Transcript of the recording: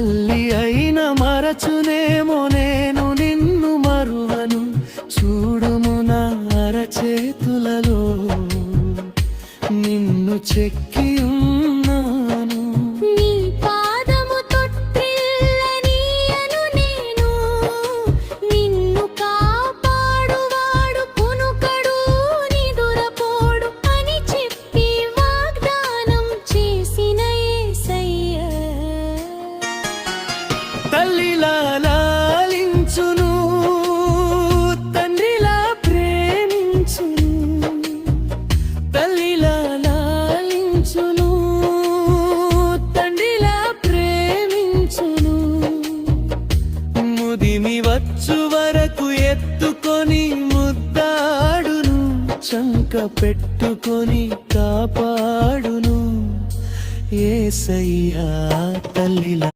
తల్లి అయిన మరచునేమో నేను నిన్ను మరువను. చూడుము నా అరచేతులలో. నిన్ను చెక్కి తల్లిలా లాలించును తండ్రిలా ప్రేమించును. తల్లిలా లాలించును తండ్రిలా ప్రేమించును. ముదిమి వచ్చు వరకు ఎత్తుకొని ముద్దాడును చంక పెట్టుకొని కాపాడును. ఏసయ్యా తల్లిలా